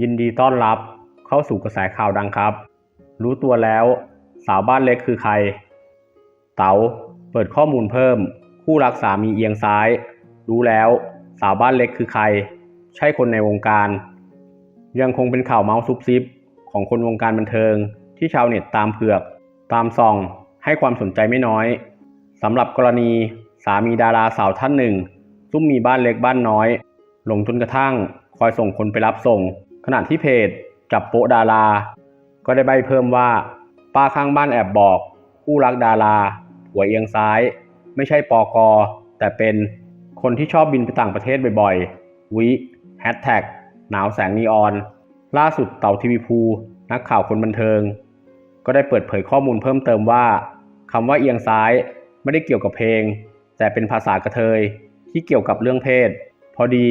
ยินดีต้อนรับเข้าสู่กระแสข่าวดังครับ รู้ตัวแล้วสาวบ้านเล็กคือใคร เต๋าเปิดข้อมูลเพิ่ม คู่รักสามีเอียงซ้าย รู้แล้วสาวบ้านเล็กคือใคร ใช่คนในวงการ ยังคงเป็นข่าวเมาส์ซุบซิบ ของคนวงการบันเทิง ที่ชาวเน็ตตามเผือก ตามส่อง ให้ความสนใจไม่น้อยสำหรับกรณีสามีดาราสาวท่านหนึ่ง ซุ่มมีบ้านเล็กบ้านน้อยลงจนกระทั่ง คอยส่งคนไปรับส่ง ขณะที่เพจจับโปดารา ก็ได้ใบเพิ่มว่า ป้าข้างบ้านแอบบอก คู่รักดาราหัวเอียงซ้าย ไม่ใช่ปอกอ แต่เป็นคนที่ชอบบินไปต่างประเทศบ่อยๆ วิแฮชแท็กหนาวแสงนีออน ล่าสุดเต่าทีวีภูนักข่าวคนบันเทิง ก็ได้เปิดเผยข้อมูลเพิ่มเติมว่าคำว่าเอียงซ้ายไม่ได้เกี่ยวกับเพลง แต่เป็นภาษากระเทยที่เกี่ยวกับเรื่องเพศ พอดี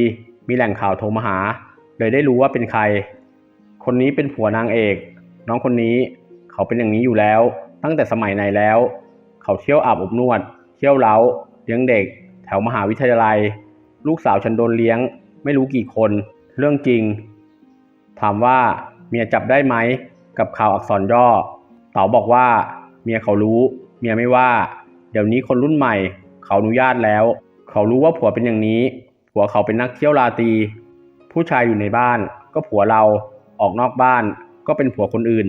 มีแหล่งข่าวโทรมาหา เลยได้รู้ว่าเป็นใคร คนนี้เป็นผัวนางเอก น้องคนนี้เขาเป็นอย่างนี้อยู่แล้ว ตั้งแต่สมัยไหนแล้ว เขาเที่ยวอาบอบนวด เที่ยวเล้าเลี้ยงเด็ก แถวมหาวิทยาลัย ลูกสาวฉันโดนเลี้ยง ไม่รู้กี่คน เรื่องจริง ถามว่าเมียจับได้ไหมกับข่าวอักษรย่อเต๋าบอกว่า เมียเขารู้ เมียไม่ว่า เดี๋ยวนี้คนรุ่นใหม่ เขาอนุญาตแล้ว เขารู้ว่าผัวเป็นอย่างนี้ ผัวเขาเป็นนักเที่ยวราตรี ผู้ชายอยู่ในบ้าน ก็ผัวเราออกนอกบ้าน ก็เป็นผัวคนอื่น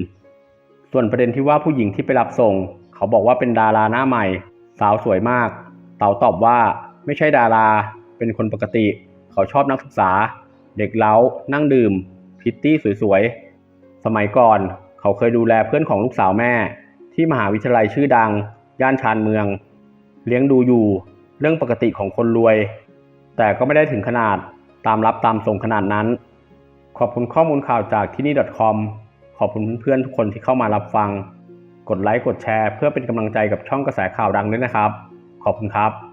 ส่วนประเด็นที่ว่าผู้หญิงที่ไปรับส่ง เขาบอกว่าเป็นดาราหน้าใหม่ สาวสวยมาก เต๋าตอบว่าไม่ใช่ดารา เป็นคนปกติ เขาชอบนักศึกษา เด็กเล้า นั่งดื่ม พิตตี้สวยๆ สมัยก่อน เขาเคยดูแลเพื่อนของลูกสาวแม่ ที่มหาวิทยาลัยชื่อดัง ย่านชานเมือง เลี้ยงดูอยู่ เรื่องปกติของคนรวย แต่ก็ไม่ได้ถึงขนาด ตามรับตามส่งขนาดนั้น ขอบคุณข้อมูลข่าวจากที่นี่ .com ขอบคุณเพื่อนๆทุกคนที่เข้ามารับฟัง กดไลค์กดแชร์ เพื่อเป็นกำลังใจกับช่องกระแสข่าวดังด้วยนะครับ ขอบคุณครับ